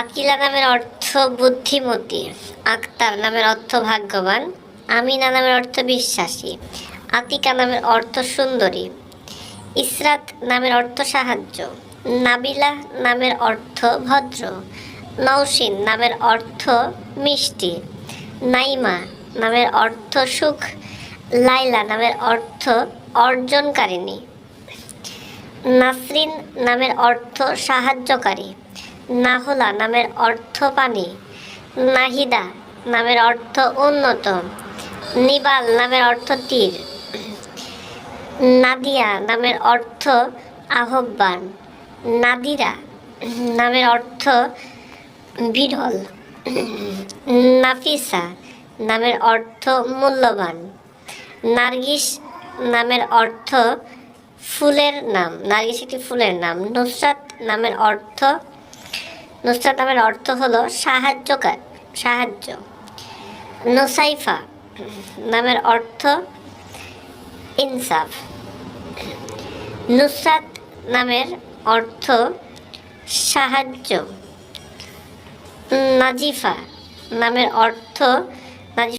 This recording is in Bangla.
আকিলা নামের অর্থ বুদ্ধিমতী, আক্তার নামের অর্থ ভাগ্যবান, আমিনা নামের অর্থ বিশ্বাসী, আতিকা নামের অর্থ সুন্দরী, ইসরাত নামের অর্থ সাহায্য, নাবিলা নামের অর্থ ভদ্র নৌসিন নামের অর্থ মিষ্টি, নাইমা নামের অর্থ সুখ, লাইলা নামের অর্থ অর্জনকারিণী নাসরিন নামের অর্থ সাহায্যকারী, নাহলা নামের অর্থ পানি, নাহিদা নামের অর্থ উন্নত, নিবাল নামের অর্থ তীর, নাদিয়া নামের অর্থ আহ্বান, নাদিরা নামের অর্থ বিরল, নাফিসা নামের অর্থ মূল্যবান, নার্গিস নামের অর্থ ফুলের নাম নার্গিস একটি ফুলের নাম। নুসরাত নামের অর্থ, নুসরাত নামের অর্থ হলো সাহায্যকার, সাহায্য। নুসাইফা নামের অর্থ ইনসাফ। নুসরাত নামের অর্থ সাহায্য। নাজিফা নামের অর্থ